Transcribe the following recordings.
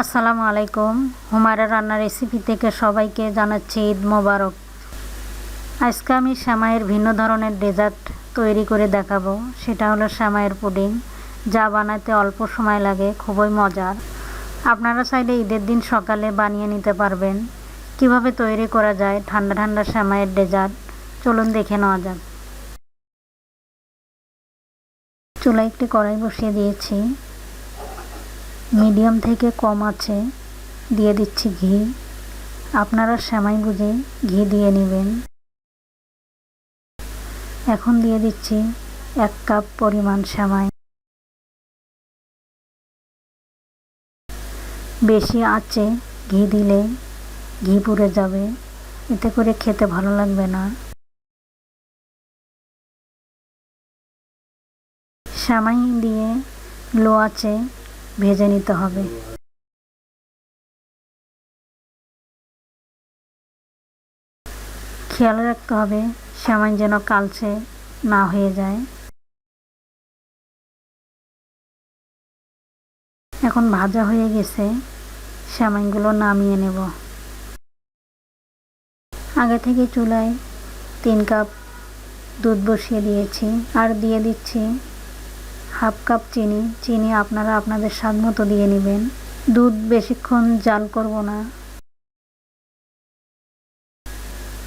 আসসালামু আলাইকুম। হুমায়রা রান্নার রেসিপি থেকে সবাইকে জানাচ্ছি ঈদ মোবারক। আজকে আমি শ্যামাইয়ের ভিন্ন ধরনের ডেজার্ট তৈরি করে দেখাবো। সেটা হলো শ্যামাইয়ের পুডিং, যা বানাতে অল্প সময় লাগে, খুবই মজার। আপনারা চাইলে ঈদের দিন সকালে বানিয়ে নিতে পারবেন। কীভাবে তৈরি করা যায়, ঠান্ডা ঠান্ডা শ্যামাইয়ের ডেজার্ট চলুন দেখে নেওয়া যাক। চুলায় একটি কড়াই বসিয়ে দিয়েছি। মিডিয়াম থেকে কম আছে, দিয়ে দিচ্ছি ঘি। আপনারা সেমাই বুঝে ঘি দিয়ে নেবেন। এখন দিয়ে দিচ্ছি এক কাপ পরিমাণ সেমাই। বেশি আছে ঘি দিলে ঘি পুড়ে যাবে। এতে করে খেতে ভালো লাগবে না। সেমাই দিয়ে লো আছে ভেজে নিতে হবে। খেয়াল রাখতে হবে সেমাই যেন কালচে না হয়ে যায়। এখন ভাজা হয়ে গেছে সেমাইগুলো নামিয়ে নেব। আগে থেকে চুলায় তিন কাপ দুধ বসিয়ে দিয়েছি, আর দিয়ে দিচ্ছি হাফ কাপ চিনি চিনি আপনারা আপনাদের স্বাদ মতো দিয়ে নেবেন। দুধ বেশিক্ষণ জাল করব না।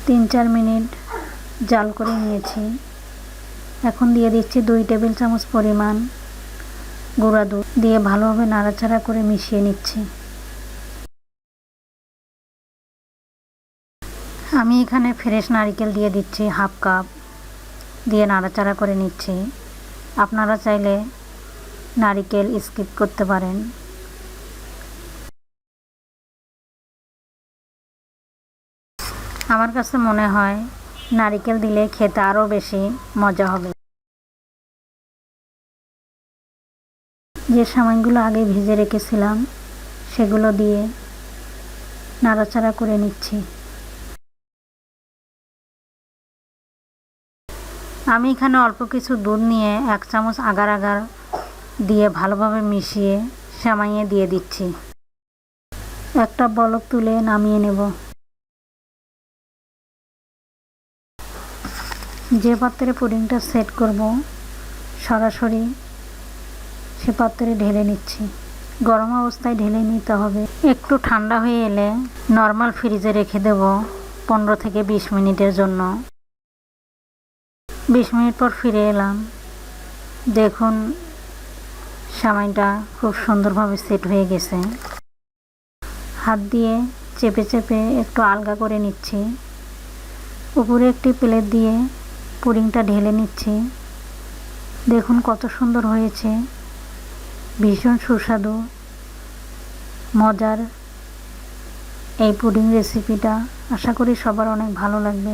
তিন চার মিনিট জাল করে নিয়েছি। এখন দিয়ে দিচ্ছি দুই টেবিল চামচ পরিমাণ গুঁড়া দুধ। দিয়ে ভালোভাবে নাড়াচাড়া করে মিশিয়ে নিচ্ছি। আমি এখানে ফ্রেশ নারিকেল দিয়ে দিচ্ছি হাফ কাপ। দিয়ে নাড়াচাড়া করে নিচ্ছি। আপনারা চাইলে নারিকেল স্কিপ করতে পারেন। আমার কাছে মনে হয় নারিকেল দিলে খেতে আরও বেশি মজা হবে। যে সামানগুলো আগে ভেজে রেখেছিলাম, সেগুলো দিয়ে নাড়াচাড়া করে নিচ্ছি। আমি এখানে অল্প কিছু দুধ নিয়ে এক চামচ আগার আগার দিয়ে ভালোভাবে মিশিয়ে সামাইয়ে দিয়ে দিচ্ছি। একটা বলক তুলে নামিয়ে নেব। যে পাত্রে পুডিংটা সেট করব, সরাসরি সে পাত্রে ঢেলে নিচ্ছি। গরম অবস্থায় ঢেলে নিতে হবে। একটু ঠান্ডা হয়ে এলে নর্মাল ফ্রিজে রেখে দেব পনেরো থেকে বিশ মিনিটের জন্য। বিশ মিনিট পর ফিরে এলাম। দেখুন, সামাইটা খুব সুন্দরভাবে সেট হয়ে গেছে। হাত দিয়ে চেপে চেপে একটু আলগা করে নিচ্ছি। উপরে একটি প্লেট দিয়ে পুডিংটা ঢেলে নিচ্ছি। দেখুন কত সুন্দর হয়েছে। ভীষণ সুস্বাদু। মজার। এই পুডিং রেসিপিটা আশা করি সবার অনেক ভালো লাগবে।